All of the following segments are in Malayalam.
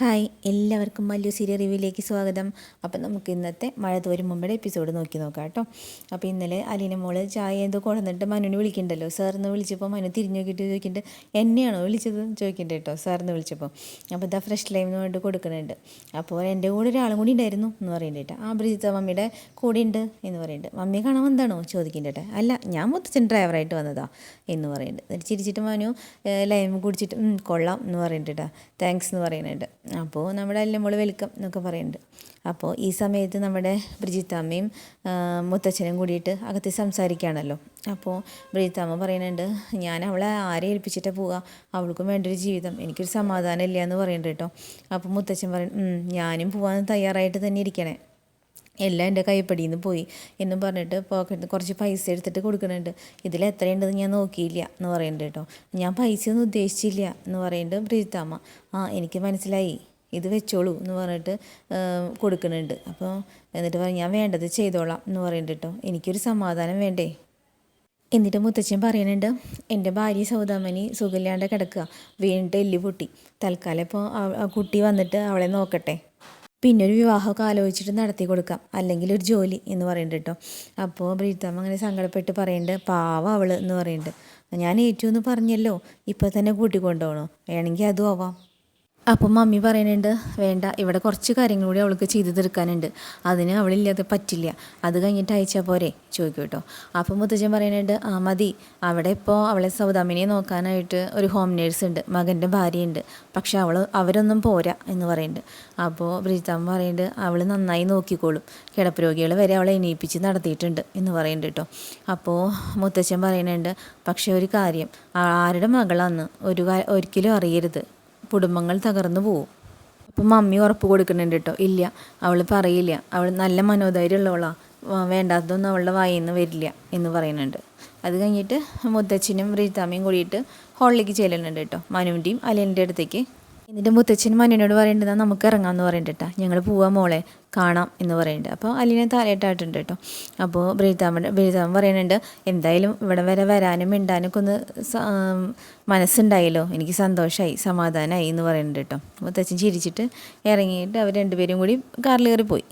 ഹായ് എല്ലാവർക്കും മല്ലു സീരിയൽ റിവ്യൂയിലേക്ക് സ്വാഗതം. അപ്പം നമുക്ക് ഇന്നത്തെ മഴ തോരും മുമ്പേ എപ്പിസോഡ് നോക്കി നോക്കാം കേട്ടോ. അപ്പോൾ ഇന്നലെ അലീന മോൾ ചായ എന്തോ കൊണ്ടുവന്നിട്ട് മനുവിനെ വിളിക്കണ്ടല്ലോ. സാറിന് വിളിച്ചപ്പോൾ മനു തിരിഞ്ഞു നോക്കിയിട്ട് ചോദിക്കുന്നുണ്ട് എന്നെയാണോ വിളിച്ചത്? ചോദിക്കുന്നുണ്ട് കേട്ടോ സാറിന് വിളിച്ചപ്പോൾ. അപ്പോൾ ഇതാ ഫ്രഷ് ലൈം പറഞ്ഞിട്ട് കൊടുക്കുന്നുണ്ട്. അപ്പോൾ എന്റെ കൂടെ ഒരാളും കൂടി ഉണ്ടായിരുന്നു എന്ന് പറയുന്നുണ്ട് ആ ബ്രിജിത്ത മമ്മിയുടെ കൂടെ ഉണ്ട് എന്ന് പറയുന്നുണ്ട്. മമ്മിയെ കാണാൻ വന്നതാണോ? ചോദിക്കുന്നുണ്ട് അല്ല ഞാൻ മൊത്തത്തിൽ ഡ്രൈവറായിട്ട് വന്നതാ എന്ന് പറയുന്നുണ്ട്. എന്നിട്ട് ചിരിച്ചിട്ട് മനു ലൈം കുടിച്ചിട്ട് കൊള്ളാം എന്ന് പറയുന്നുണ്ട് താങ്ക്സ് എന്ന് പറയുന്നുണ്ട്. അപ്പോൾ നമ്മുടെ അല്ലമ്മോൾ വെൽക്കം എന്നൊക്കെ പറയുന്നുണ്ട് അപ്പോൾ ഈ സമയത്ത് നമ്മുടെ ബ്രിജിത്താമ്മയും മുത്തച്ഛനും കൂടിയിട്ട് അകത്ത് സംസാരിക്കുകയാണല്ലോ അപ്പോൾ ബ്രിജിത്താമ്മ പറയുന്നുണ്ട് ഞാൻ അവളെ ആരെ ഏൽപ്പിച്ചിട്ടാണ് പോവുക അവൾക്കും വേണ്ടൊരു ജീവിതം. എനിക്കൊരു സമാധാനം ഇല്ല എന്ന് പറയുന്നുണ്ട് കേട്ടോ. അപ്പോൾ മുത്തച്ഛൻ പറയും "ഉം, ഞാനും പോകാൻ തയ്യാറായിട്ട് തന്നെ ഇരിക്കണേ. എല്ലാം എന്റെ കൈപ്പടിയിൽ നിന്ന് പോയി എന്നും പറഞ്ഞിട്ട് പോക്കറ്റിൽ നിന്ന് കുറച്ച് പൈസ എടുത്തിട്ട് കൊടുക്കുന്നുണ്ട്. ഇതിൽ എത്രയുണ്ടെന്ന് ഞാൻ നോക്കിയില്ല എന്ന് പറയുന്നുണ്ട് കേട്ടോ. ഞാൻ പൈസ ഒന്നും ഉദ്ദേശിച്ചില്ല എന്ന് പറയുന്നുണ്ട് പ്രീതാമ്മ. ആ എനിക്ക് മനസ്സിലായി. ഇത് വെച്ചോളൂ എന്ന് പറഞ്ഞിട്ട് കൊടുക്കുന്നുണ്ട്. അപ്പോൾ എന്നിട്ട് പറഞ്ഞു ഞാൻ വേണ്ടത് ചെയ്തോളാം എന്ന് പറയുന്നുണ്ട് കേട്ടോ. എനിക്കൊരു സമാധാനം വേണ്ടേ? എന്നിട്ട് മുത്തച്ഛൻ പറയുന്നുണ്ട് എന്റെ ഭാര്യ സൗദാമനി സുഖമില്ലാണ്ട് കിടക്കുക. വീണിട്ട് എല്ല് പൊട്ടി. തൽക്കാലം ഇപ്പോൾ ആ കുട്ടി വന്നിട്ട് അവളെ നോക്കട്ടെ. പിന്നെ ഒരു വിവാഹമൊക്കെ ആലോചിച്ചിട്ട് നടത്തി കൊടുക്കാം. അല്ലെങ്കിൽ ഒരു ജോലി എന്ന് പറയുന്നുണ്ട് കേട്ടോ. അപ്പോൾ ബ്രീത്തമ്മ അങ്ങനെ സങ്കടപ്പെട്ട് പറയുന്നുണ്ട് പാവ അവൾ എന്ന് പറയുന്നുണ്ട് ഞാൻ ഏറ്റു എന്ന് പറഞ്ഞല്ലോ ഇപ്പം തന്നെ കൂട്ടിക്കൊണ്ടുപോകണോ വേണമെങ്കിൽ അതും ആവാം. അപ്പം മമ്മി പറയുന്നുണ്ട് വേണ്ട ഇവിടെ കുറച്ച് കാര്യങ്ങൾ കൂടി അവൾക്ക് ചെയ്തു തീർക്കാനുണ്ട് അതിന് അവളില്ലാതെ പറ്റില്ല. അത് കഴിഞ്ഞിട്ട് അയച്ചാൽ പോരെ? ചോദിക്കും കേട്ടോ. അപ്പം മുത്തച്ഛൻ പറയുന്നുണ്ട് ആ മതി. അവിടെ ഇപ്പോൾ അവളെ സൗദാമിനെ നോക്കാനായിട്ട് ഒരു ഹോം നേഴ്സ് ഉണ്ട്. മകന്റെ ഭാര്യയുണ്ട്. പക്ഷെ അവൾ അവരൊന്നും പോരാ എന്ന് പറയുന്നുണ്ട്. അപ്പോൾ ബ്രിജിതാമ്മ പറയുന്നുണ്ട് അവൾ നന്നായി നോക്കിക്കോളും. കിടപ്പ് രോഗികൾ വരെ അവളെ എണീപ്പിച്ച് നടത്തിയിട്ടുണ്ട് എന്ന് പറയുന്നുണ്ട് കേട്ടോ. അപ്പോൾ മുത്തച്ഛൻ പറയുന്നുണ്ട് പക്ഷേ ഒരു കാര്യം. ആരുടെ മകളാന്ന് ഒരു ഒരിക്കലും അറിയരുത്. കുടുംബങ്ങൾ തകർന്നു പോവും. അപ്പം മമ്മി ഉറപ്പ് കൊടുക്കുന്നുണ്ട് കേട്ടോ ഇല്ല അവൾ പറയില്ല. അവൾ നല്ല മനോധൈര്യം ഉള്ളവളാ വേണ്ടാത്തതൊന്നും അവളുടെ വായിൽ നിന്ന് വരില്ല എന്ന് പറയുന്നുണ്ട്. അത് കഴിഞ്ഞിട്ട് മുത്തച്ഛനും റീതാമ്മയും കൂടിയിട്ട് ഹോളിലേക്ക് ചെല്ലുന്നുണ്ട് കേട്ടോ മനുവിന്റെയും അലീന്റെ അടുത്തേക്ക്. എന്നിട്ട് മുത്തച്ഛൻ മനുവിനോട് പറയേണ്ടത് നമുക്ക് ഇറങ്ങാമെന്ന് പറയണ്ടട്ടാ ഞങ്ങൾ പോവാ മോളെ. കാണാം എന്ന് പറയുന്നുണ്ട് അപ്പോൾ അലീനെ താരേട്ടായിട്ടുണ്ട് കേട്ടോ. അപ്പോൾ ബ്രീതാമ്മ ബ്രീതാമ്മ പറയുന്നുണ്ട് എന്തായാലും ഇവിടെ വരെ വരാനും മിണ്ടാനൊക്കെ ഒന്ന് മനസ്സുണ്ടായല്ലോ. എനിക്ക് സന്തോഷമായി സമാധാനമായി എന്ന് പറയുന്നുണ്ട് കേട്ടോ. മുത്തച്ഛൻ ചിരിച്ചിട്ട് ഇറങ്ങിയിട്ട് അവർ രണ്ടുപേരും കൂടി കാറിൽ കയറി പോയി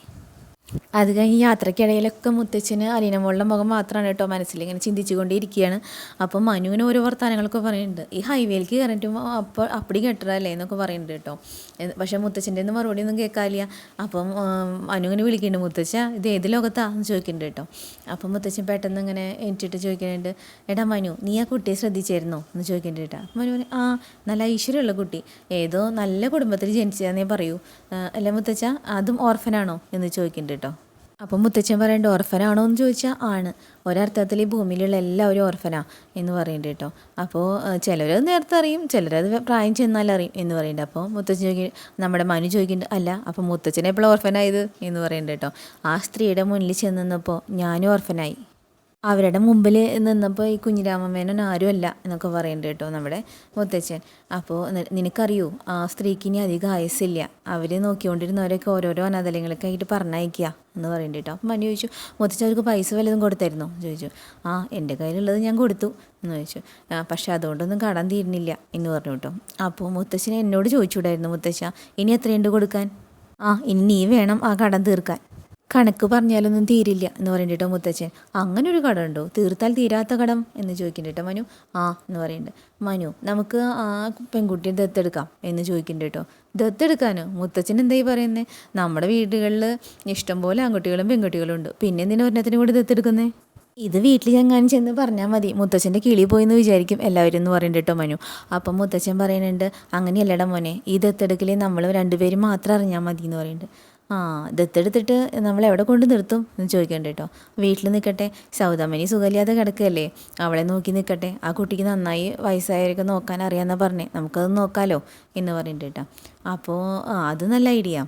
അത് കഴിഞ്ഞ് യാത്രക്കിടയിലൊക്കെ മുത്തച്ഛന് അലീനമോളുടെ മുഖം മാത്രമാണ് കേട്ടോ മനസ്സിൽ ഇങ്ങനെ ചിന്തിച്ചുകൊണ്ടിരിക്കുകയാണ് അപ്പം മനുവിന് ഓരോ വർത്തമാനങ്ങളൊക്കെ പറയുന്നുണ്ട്. ഈ ഹൈവേയിലേക്ക് കയറിയിട്ട് അപ്പോൾ അപ്പടി കെട്ടറല്ലേ എന്നൊക്കെ പറയുന്നുണ്ട് കേട്ടോ. പക്ഷേ മുത്തച്ഛന്റെ ഒന്നും മറുപടി ഒന്നും കേൾക്കാറില്ല. അപ്പം ഇങ്ങനെ വിളിക്കുന്നുണ്ട്. മുത്തച്ഛ ഇത് ഏത് ലോകത്താണെന്ന് ചോദിക്കുന്നുണ്ട് കേട്ടോ. അപ്പം മുത്തച്ഛൻ പെട്ടെന്ന് ഇങ്ങനെ എനിച്ചിട്ട് ചോദിക്കുന്നുണ്ട്. എടാ മനു നീ ആ കുട്ടിയെ ശ്രദ്ധിച്ചായിരുന്നോ എന്ന് ചോദിക്കുന്നുണ്ട് കേട്ടോ. അപ്പം മനു ആ നല്ല ഐശ്വര്യമുള്ള കുട്ടി. ഏതോ നല്ല കുടുംബത്തിൽ ജനിച്ചതാന്നേ പറയൂ. അല്ല മുത്തച്ഛ അതും ഓർഫനാണോ എന്ന് ചോദിക്കുന്നുണ്ട് കേട്ടോ. അപ്പം മുത്തച്ഛൻ പറയേണ്ട ഓർഫനാണോ എന്ന് ചോദിച്ചാൽ ആണ്. ഒരർത്ഥത്തിൽ ഈ ഭൂമിയിലുള്ള എല്ലാവരും ഓർഫനാ എന്ന് പറയുന്നുണ്ട് കേട്ടോ. അപ്പോൾ ചിലരത് നേരത്തെ അറിയും ചിലരത് പ്രായം ചെന്നാൽ അറിയും എന്ന് പറയുന്നുണ്ട് അപ്പോൾ മുത്തച്ഛൻ ചോദിക്കും നമ്മുടെ മനു ചോദിക്കുന്നുണ്ട് അല്ല അപ്പോൾ മുത്തച്ഛനെ എപ്പോഴും ഓർഫനായത്? എന്ന് പറയുന്നുണ്ട് കേട്ടോ. ആ സ്ത്രീയുടെ മുന്നിൽ ചെന്നപ്പോൾ ഞാനും ഓർഫനായി. അവരുടെ മുമ്പിൽ നിന്നപ്പോൾ ഈ കുഞ്ഞിരാമമേനോൻ ആരുമല്ല എന്നൊക്കെ പറയുന്നുണ്ട് കേട്ടോ നമ്മുടെ മുത്തച്ഛൻ. അപ്പോൾ നിനക്കറിയൂ ആ സ്ത്രീക്ക് ഇനി അധികം ആയുസില്ല അവർ നോക്കിക്കൊണ്ടിരുന്നവരൊക്കെ ഓരോരോ അനാഥലങ്ങളൊക്കെ ആയിട്ട് പറഞ്ഞയക്കുക എന്ന് പറയുന്നുണ്ട് കേട്ടോ. അപ്പം മനു ചോദിച്ചു മുത്തച്ഛൻ അവർക്ക് പൈസ വല്ലതും കൊടുത്തായിരുന്നു? ചോദിച്ചു. ആ എന്റെ കയ്യിലുള്ളത് ഞാൻ കൊടുത്തു. എന്ന് ചോദിച്ചു. പക്ഷെ അതുകൊണ്ടൊന്നും കടം തീരുന്നില്ല എന്ന് പറഞ്ഞു കേട്ടോ. അപ്പോൾ മുത്തച്ഛൻ എന്നോട് ചോദിച്ചുകൂടായിരുന്നു മുത്തച്ഛ ഇനി എത്രയുണ്ട് കൊടുക്കാൻ? ആ ഇനി നീ വേണം ആ കടം തീർക്കാൻ. കണക്ക് പറഞ്ഞാലൊന്നും തീരില്ല എന്ന് പറയുന്നുണ്ട് മുത്തച്ഛൻ. അങ്ങനെ ഒരു കടം ഉണ്ടോ തീർത്താൽ തീരാത്ത കടം എന്ന് ചോദിക്കുന്നുണ്ട് മനു. ആ എന്ന് പറയുന്നുണ്ട് മനു നമുക്ക് ആ പെൺകുട്ടിയെ ദത്തെടുക്കാം എന്ന് ചോദിക്കുന്നുണ്ട് കേട്ടോ ദത്തെടുക്കാനോ? മുത്തച്ഛൻ എന്തായി പറയുന്നത് നമ്മുടെ വീടുകളിൽ ഇഷ്ടംപോലെ ആൺകുട്ടികളും പെൺകുട്ടികളും ഉണ്ട്. പിന്നെ എന്തിനാ ഒരെണ്ണത്തിന് കൂടി ദത്തെടുക്കുന്നേ? ഇത് വീട്ടിൽ ഞങ്ങാനും ചെന്ന് പറഞ്ഞാൽ മതി. മുത്തച്ഛന്റെ കിളി പോയെന്ന് വിചാരിക്കും എല്ലാവരും എന്ന് പറയുന്നുണ്ട് കേട്ടോ മനു. അപ്പം മുത്തച്ഛൻ പറയുന്നുണ്ട് അങ്ങനെയല്ലടാ മോനെ ഈ ദത്തെടുക്കലേ നമ്മൾ രണ്ടുപേരും മാത്രം അറിഞ്ഞാൽ മതി എന്ന് പറയുന്നുണ്ട് ആ ദത്തെടുത്തിട്ട് നമ്മൾ എവിടെ കൊണ്ട് നിർത്തും എന്ന് ചോദിക്കണ്ട കേട്ടോ വീട്ടിൽ നിൽക്കട്ടെ സൗദാമനി സുഖമില്ലാതെ കിടക്കുകയല്ലേ. അവളെ നോക്കി നിൽക്കട്ടെ. ആ കുട്ടിക്ക് നന്നായി വയസ്സായവരൊക്കെ നോക്കാൻ അറിയാന്ന പറഞ്ഞേ. നമുക്കത് നോക്കാലോ എന്ന് പറഞ്ഞിട്ട് കേട്ടോ അപ്പോൾ അത് നല്ല ഐഡിയ.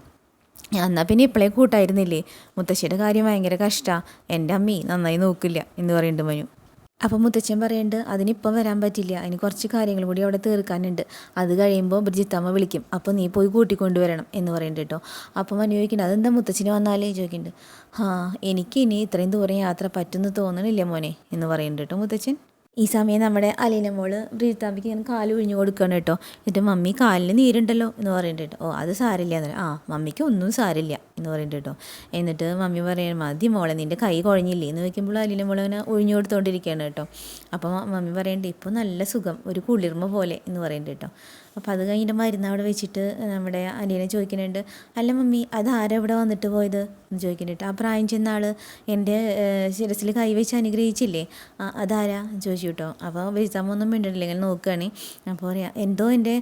എന്നാൽ പിന്നെ ഇപ്പോഴേ കൂട്ടായിരുന്നില്ലേ? മുത്തശ്ശിയുടെ കാര്യം ഭയങ്കര കഷ്ടമാണ് എന്റെ അമ്മി നന്നായി നോക്കില്ല എന്ന് പറയുന്നുണ്ട് മനു. അപ്പം മുത്തച്ഛൻ പറയുന്നുണ്ട് അതിനിപ്പം വരാൻ പറ്റില്ല. അതിന് കുറച്ച് കാര്യങ്ങൾ കൂടി അവിടെ തീർക്കാനുണ്ട്. അത് കഴിയുമ്പോൾ ബ്രിജിത്തമ്മ വിളിക്കും. അപ്പോൾ നീ പോയി കൂട്ടിക്കൊണ്ടുവരണം എന്ന് പറയുന്നുണ്ട് കേട്ടോ. അപ്പം മനു അതെന്താ മുത്തച്ഛന് വന്നാലേ? ചോദിക്കുന്നുണ്ട് ആ എനിക്ക് ഇനി ഇത്രയും ദൂരം യാത്ര പറ്റുമെന്ന് തോന്നണില്ല മോനെ എന്ന് പറയുന്നുണ്ട് കേട്ടോ മുത്തച്ഛൻ. ഈ സമയം നമ്മുടെ അലീന മോൾ ബ്രീത്താമ്പിക്ക് ഇങ്ങനെ കാൽ ഒഴിഞ്ഞു കൊടുക്കണം കേട്ടോ. എന്നിട്ട് മമ്മി കാലിന് നീരുണ്ടല്ലോ എന്ന് പറയുന്നുണ്ട് കേട്ടോ. ഓ അത് സാരില്ല എന്ന് ആ മമ്മിക്ക് ഒന്നും സാരില്ല എന്ന് പറയുന്നുണ്ട് കേട്ടോ. എന്നിട്ട് മമ്മി പറയാൻ മതി മോളെ നിന്റെ കൈ കുഴഞ്ഞില്ലേ എന്ന് വെക്കുമ്പോൾ അലീന മോളെ ഇങ്ങനെ ഒഴിഞ്ഞു കൊടുത്തുകൊണ്ടിരിക്കുകയാണ് കേട്ടോ. അപ്പോൾ മമ്മി പറയുന്നുണ്ട് ഇപ്പോൾ നല്ല സുഖം ഒരു കുളിർമ പോലെ എന്ന് പറയുന്നുണ്ട് കേട്ടോ. അപ്പോൾ അത് കഴിഞ്ഞിട്ട് മരുന്ന് അവിടെ വെച്ചിട്ട് നമ്മുടെ അലീനെ ചോദിക്കുന്നുണ്ട് അല്ല മമ്മി അത് ആരാ വന്നിട്ട് പോയത്? എന്ന് ചോദിക്കുന്നുണ്ട്. ആ പ്രായം ചെന്ന ആൾ എന്റെ ശിരസിൽ കൈവച്ച് അനുഗ്രഹിച്ചില്ലേ? അതാരാ? ചോദിച്ചു. കേട്ടോ അപ്പോൾ വെജിതാമൊന്നും മിണ്ടില്ല ഇങ്ങനെ നോക്കുകയാണ് അപ്പോൾ പറയാം എന്തോ എന്റെ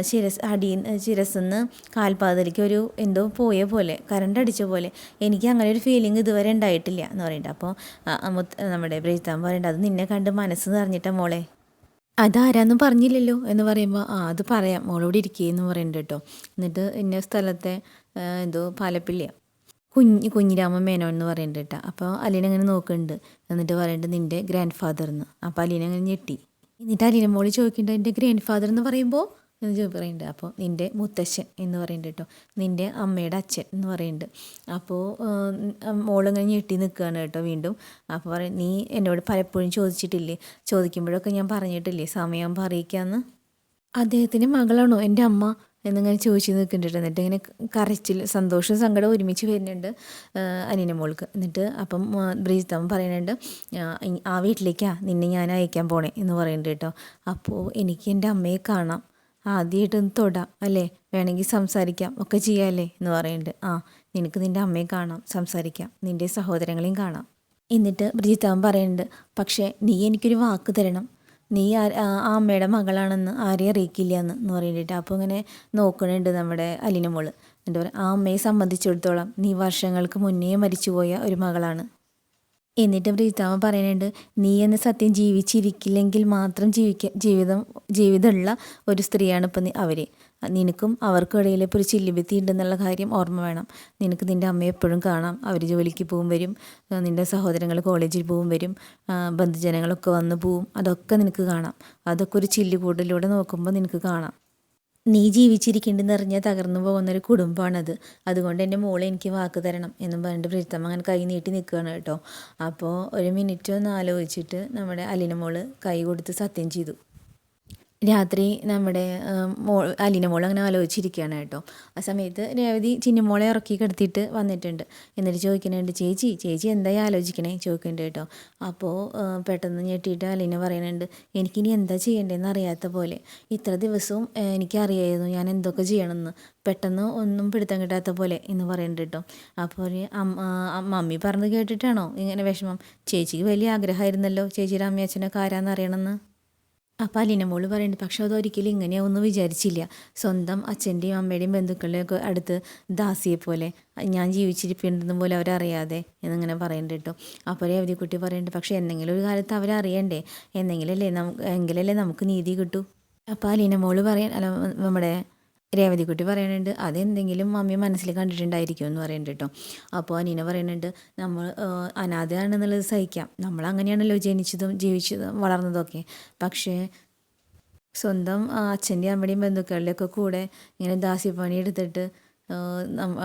ശിരസ് അടി ശിരസ്സെന്ന് കാൽപാതലിക്ക് ഒരു എന്തോ പോയ പോലെ കറണ്ട് അടിച്ച പോലെ എനിക്ക് അങ്ങനെ ഒരു ഫീലിംഗ് ഇതുവരെ ഉണ്ടായിട്ടില്ല എന്ന് പറയുന്നുണ്ട് അപ്പോൾ നമ്മുടെ ബ്രേത്താൻ പറയേണ്ടത് അത് നിന്നെ കണ്ട് മനസ്സ് നിറഞ്ഞിട്ട മോളെ. അതാരാന്നും പറഞ്ഞില്ലല്ലോ? എന്ന് പറയുമ്പോൾ ആ അത് പറയാം മോളോട് ഇരിക്കുകയെന്ന് പറയുന്നുണ്ട് കേട്ടോ എന്നിട്ട് ഇന്ന സ്ഥലത്തെ എന്തോ പാലപ്പിള്ളിയാണ് കുഞ്ഞ് കുഞ്ഞിരാമ മേനോൻ എന്ന് പറയുന്നുണ്ട് കേട്ടോ. അപ്പോൾ അലീന അങ്ങനെ നോക്കുന്നുണ്ട് എന്നിട്ട് പറയുന്നുണ്ട് നിന്റെ ഗ്രാൻഡ് ഫാദർ എന്ന് അപ്പോൾ അലീന അങ്ങനെ ഞെട്ടി. എന്നിട്ട് അലീന മോളി ചോദിക്കുന്നുണ്ട് എന്റെ ഗ്രാൻഡ് ഫാദർ എന്ന് പറയുമ്പോൾ എന്ന് പറയുന്നുണ്ട് അപ്പോൾ നിന്റെ മുത്തശ്ശൻ എന്ന് പറയുന്നുണ്ട് കേട്ടോ. നിന്റെ അമ്മയുടെ അച്ഛൻ എന്ന് പറയുന്നുണ്ട് അപ്പോൾ മോളിങ്ങനെ ഞെട്ടി നിൽക്കുകയാണ് കേട്ടോ വീണ്ടും. അപ്പോൾ പറയും നീ എന്നോട് പലപ്പോഴും ചോദിച്ചിട്ടില്ലേ? ചോദിക്കുമ്പോഴൊക്കെ ഞാൻ പറഞ്ഞിട്ടില്ലേ? സമയം അറിയിക്കാമെന്ന് അദ്ദേഹത്തിന്റെ മകളാണോ? എന്റെ അമ്മ? എന്നിങ്ങനെ ചോദിച്ചു നിൽക്കുന്നുണ്ട് എന്നിട്ട് ഇങ്ങനെ കരച്ചിൽ സന്തോഷവും സങ്കടവും ഒരുമിച്ച് വരുന്നുണ്ട് അനിയനെ മോൾക്ക്. എന്നിട്ട് അപ്പം ബ്രീജിത്തമ്മ പറയുന്നുണ്ട് ആ വീട്ടിലേക്കാ നിന്നെ ഞാൻ അയക്കാൻ പോണേ എന്ന് പറയുന്നുണ്ട് കേട്ടോ. അപ്പോൾ എനിക്ക് എന്റെ അമ്മയെ കാണാം. ആദ്യമായിട്ടൊന്ന് തൊടാം അല്ലേ? വേണമെങ്കിൽ സംസാരിക്കാം ഒക്കെ ചെയ്യാമല്ലേ എന്ന് പറയുന്നുണ്ട്. ആ നിനക്ക് നിന്റെ അമ്മയെ കാണാം സംസാരിക്കാം നിന്റെ സഹോദരങ്ങളെയും കാണാം. എന്നിട്ട് ബ്രിജിത്താവൻ പറയുന്നുണ്ട് പക്ഷേ നീ എനിക്കൊരു വാക്ക് തരണം. നീ ആ അമ്മയുടെ മകളാണെന്ന് ആരെയും അറിയിക്കില്ല എന്ന് എന്ന് പറയേണ്ടിട്ട് അപ്പോൾ ഇങ്ങനെ നോക്കണുണ്ട് നമ്മുടെ അലിന മോൾ. എന്താ പറയുക ആ അമ്മയെ സംബന്ധിച്ചിടത്തോളം നീ വർഷങ്ങൾക്ക് മുന്നേ മരിച്ചുപോയ ഒരു മകളാണ്. എന്നിട്ട് പ്രീതാമ പറയുന്നുണ്ട് നീ എന്ന സത്യം ജീവിച്ചിരിക്കില്ലെങ്കിൽ മാത്രം ജീവിക്ക ജീവിതം ജീവിതമുള്ള ഒരു സ്ത്രീയാണ് ഇപ്പം അവർ നിനക്കും അവർക്കും ഇടയിൽ ഇപ്പോൾ ഒരു ചില്ലുഭിത്തി ഉണ്ടെന്നുള്ള കാര്യം ഓർമ്മ വേണം. നിനക്ക് നിന്റെ അമ്മയെ എപ്പോഴും കാണാം. അവർ ജോലിക്ക് പോകും വരും. നിന്റെ സഹോദരങ്ങൾ കോളേജിൽ പോകും വരും. ബന്ധുജനങ്ങളൊക്കെ വന്ന് പോവും. അതൊക്കെ നിനക്ക് കാണാം. അതൊക്കെ ഒരു ചില്ലുകൂടിലൂടെ നോക്കുമ്പോൾ നിനക്ക് കാണാം. നീ ജീവിച്ചിരിക്കേണ്ടെന്ന് അറിഞ്ഞാൽ തകർന്നു പോകുന്നൊരു കുടുംബമാണത് അതുകൊണ്ട് എന്റെ മോളെ എനിക്ക് വാക്ക് തരണം എന്നും പറഞ്ഞിട്ട് പ്രീതമ്മ അങ്ങനെ കൈ നീട്ടി നിൽക്കുകയാണ് കേട്ടോ. അപ്പോൾ ഒരു മിനിറ്റ് ഒന്ന് ആലോചിച്ചിട്ട് നമ്മുടെ അലിന മോൾ കൈ കൊടുത്ത് സത്യം ചെയ്തു. രാത്രി നമ്മുടെ മോൾ അലീന മോൾ അങ്ങനെ ആലോചിച്ചിരിക്കുകയാണ് കേട്ടോ. ആ സമയത്ത് രേവതി ചിന്നമോളെ ഇറക്കി കിടത്തിയിട്ട് വന്നിട്ടുണ്ട്. എന്നിട്ട് ചോദിക്കുന്നുണ്ട് ചേച്ചി ചേച്ചി എന്തായി ആലോചിക്കണേ? ചോദിക്കുന്നുണ്ട് കേട്ടോ. അപ്പോൾ പെട്ടെന്ന് ഞെട്ടിയിട്ട് അലീന പറയുന്നുണ്ട് എനിക്കിനി എന്താ ചെയ്യേണ്ടതെന്ന് അറിയാത്ത പോലെ. ഇത്ര ദിവസവും എനിക്കറിയായിരുന്നു ഞാൻ എന്തൊക്കെ ചെയ്യണമെന്ന്. പെട്ടെന്ന് ഒന്നും പിടുത്തം കിട്ടാത്ത പോലെ എന്ന് പറയുന്നുണ്ട് കേട്ടോ. അപ്പോൾ ഒരു മമ്മി പറഞ്ഞത് കേട്ടിട്ടാണോ ഇങ്ങനെ വിഷമം? ചേച്ചിക്ക് വലിയ ആഗ്രഹമായിരുന്നല്ലോ. ചേച്ചിയുടെ അമ്മയച്ഛനൊക്കെ ആരാന്ന് അറിയണമെന്ന്. അപ്പോൾ അലീന മോൾ പറയുന്നുണ്ട് പക്ഷെ അതൊരിക്കലും ഇങ്ങനെയാവുമെന്ന് വിചാരിച്ചില്ല. സ്വന്തം അച്ഛന്റെയും അമ്മയുടെയും ബന്ധുക്കളുടെയൊക്കെ അടുത്ത് ദാസിയെ പോലെ ഞാൻ ജീവിച്ചിരിപ്പിണ്ടെന്ന് പോലെ അവരറിയാതെ എന്നിങ്ങനെ പറയുന്നുണ്ട് കേട്ടോ. അപ്പോഴേ രവതി കുട്ടി പറയുന്നുണ്ട് പക്ഷെ എന്തെങ്കിലും ഒരു കാലത്ത് അവരറിയണ്ടേ? എന്തെങ്കിലല്ലേ നമുക്ക് എങ്കിലല്ലേ നമുക്ക് നീതി കിട്ടൂ? അപ്പോൾ അലീന മോൾ പറയാൻ അല്ല നമ്മുടെ രേവതിക്കുട്ടി പറയുന്നുണ്ട് അതെന്തെങ്കിലും മമ്മി മനസ്സിൽ കണ്ടിട്ടുണ്ടായിരിക്കും എന്ന് പറയുന്നുണ്ട് കേട്ടോ അപ്പോൾ അനീന പറയുന്നുണ്ട് നമ്മൾ അനാഥയാണെന്നുള്ളത് സഹിക്കാം. നമ്മൾ അങ്ങനെയാണല്ലോ ജനിച്ചതും ജീവിച്ചതും വളർന്നതൊക്കെ. പക്ഷേ സ്വന്തം അച്ഛന്റെയും അമ്മയുടെയും ബന്ധുക്കളുടെയൊക്കെ കൂടെ ഇങ്ങനെ ദാസ്യപ്പണി എടുത്തിട്ട്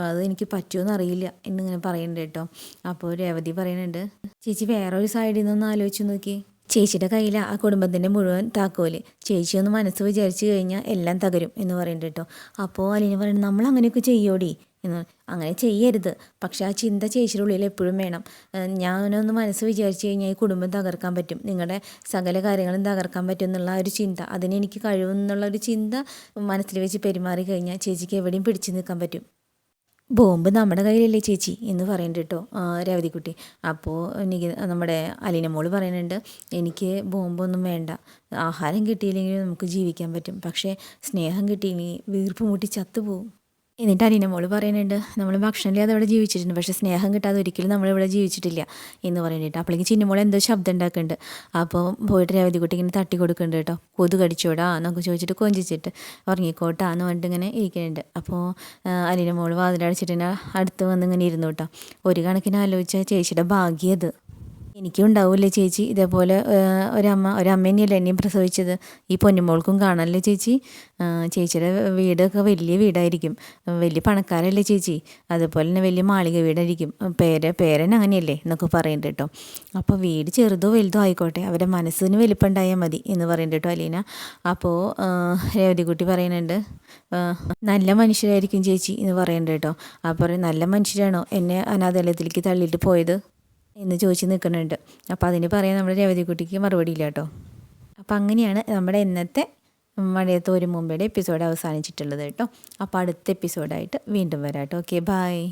അത് എനിക്ക് പറ്റുമെന്ന് അറിയില്ല എന്നിങ്ങനെ പറയുന്നുണ്ട് കേട്ടോ അപ്പോൾ രേവതി പറയുന്നുണ്ട് ചേച്ചി വേറൊരു സൈഡിൽ നിന്നൊന്ന് ആലോചിച്ച് നോക്കി. ചേച്ചിയുടെ കയ്യിൽ ആ കുടുംബത്തിന്റെ മുഴുവൻ താക്കോൽ. ചേച്ചി ഒന്ന് മനസ്സ് വിചാരിച്ചു കഴിഞ്ഞാൽ എല്ലാം തകരും എന്ന് പറയുന്നുണ്ട് കേട്ടോ. അപ്പോൾ അലീന പറയുന്നത് നമ്മൾ അങ്ങനെയൊക്കെ ചെയ്യോടി എന്ന്. അങ്ങനെ ചെയ്യരുത്. പക്ഷേ ആ ചിന്ത ചേച്ചിയുടെ ഉള്ളിൽ എപ്പോഴും വേണം. ഞാൻ ഒന്ന് മനസ്സ് വിചാരിച്ചു കഴിഞ്ഞാൽ ഈ കുടുംബം തകർക്കാൻ പറ്റും. നിങ്ങളുടെ സകല കാര്യങ്ങളും തകർക്കാൻ പറ്റും എന്നുള്ള ഒരു ചിന്ത. അതിനെനിക്ക് കഴിവെന്നുള്ള ഒരു ചിന്ത മനസ്സിൽ വെച്ച് പെരുമാറി കഴിഞ്ഞാൽ ചേച്ചിക്ക് എവിടെയും പിടിച്ചു നിൽക്കാൻ പറ്റും. ബോംബ് നമ്മുടെ കയ്യിലല്ലേ ചേച്ചി? എന്ന് പറയുന്നുണ്ട് കേട്ടോ രവതിക്കുട്ടി. അപ്പോൾ എനിക്ക് നമ്മുടെ അലീന മോൾ പറയുന്നുണ്ട് എനിക്ക് ബോംബൊന്നും വേണ്ട. ആഹാരം കിട്ടിയില്ലെങ്കിൽ നമുക്ക് ജീവിക്കാൻ പറ്റും. പക്ഷേ സ്നേഹം കിട്ടിയില്ലെങ്കിൽ വീർപ്പ് മുട്ടി ചത്തുപോകും എന്നിട്ട് അനീന മോൾ പറയുന്നുണ്ട് നമ്മൾ ഭക്ഷണം ഇല്ലാതെ അവിടെ ജീവിച്ചിട്ടുണ്ട്. പക്ഷേ സ്നേഹം കിട്ടാതെ ഒരിക്കലും നമ്മൾ ഇവിടെ ജീവിച്ചിട്ടില്ല എന്ന് പറയുന്നുണ്ട്. അപ്പോഴേക്കും ചിന്നമോൾ എന്തോ ശബ്ദം ഉണ്ടാക്കുന്നുണ്ട്. അപ്പോൾ പോയിട്ട് രവതി കുട്ടി ഇങ്ങനെ തട്ടി കൊടുക്കുന്നുണ്ട് കേട്ടോ. കൊതു കടിച്ചോടാ എന്നൊക്കെ ചോദിച്ചിട്ട് കൊഞ്ചിച്ചിട്ട് ഉറങ്ങിക്കോട്ടാ എന്ന് പറഞ്ഞിട്ട് ഇങ്ങനെ ഇരിക്കുന്നുണ്ട്. അപ്പോൾ അനീന മോൾ വാതിലടച്ചിട്ട് അടുത്ത് വന്ന് ഇങ്ങനെ ഇരുന്നു കേട്ടോ. ഒരു കണക്കിന് ആലോചിച്ച ചേച്ചിയുടെ ഭാഗ്യത് എനിക്കും ഉണ്ടാവില്ലേ ചേച്ചി? ഇതേപോലെ ഒരമ്മ ഒരമ്മേനെയല്ലേ എന്നെയും പ്രസവിച്ചത്? ഈ പൊന്നുമോൾക്കും കാണാമല്ലേ ചേച്ചി? ചേച്ചിയുടെ വീടൊക്കെ വലിയ വീടായിരിക്കും. വലിയ പണക്കാരല്ലേ ചേച്ചി? അതുപോലെ തന്നെ വലിയ മാളിക വീടായിരിക്കും. പേര് പേരൻ അങ്ങനെയല്ലേ എന്നൊക്കെ പറയുന്നുണ്ട് കേട്ടോ. അപ്പോൾ വീട് ചെറുതോ വലുതോ ആയിക്കോട്ടെ അവരുടെ മനസ്സിന് വലിപ്പമുണ്ടായാൽ മതി എന്ന് പറയുന്നുണ്ട് കേട്ടോ അലീന. അപ്പോൾ രേവതിക്കുട്ടി പറയുന്നുണ്ട് നല്ല മനുഷ്യരായിരിക്കും ചേച്ചി എന്ന് പറയുന്നുണ്ട് കേട്ടോ. അപ്പോൾ നല്ല മനുഷ്യരാണോ? എന്നെ അനാഥാലയത്തിലേക്ക് തള്ളിയിട്ട് പോയത്? എന്ന് ചോദിച്ച് നിൽക്കുന്നുണ്ട്. അപ്പോൾ അതിന് പറയാൻ നമ്മുടെ രേവതിക്കുട്ടിക്ക് മറുപടി ഇല്ല കേട്ടോ. അപ്പോൾ അങ്ങനെയാണ് നമ്മുടെ ഇന്നത്തെ മഴയത്ത് ഒരു മുമ്പയുടെ എപ്പിസോഡ് അവസാനിച്ചിട്ടുള്ളത് കേട്ടോ. അപ്പോൾ അടുത്ത എപ്പിസോഡായിട്ട് വീണ്ടും വരാം കേട്ടോ. Okay bye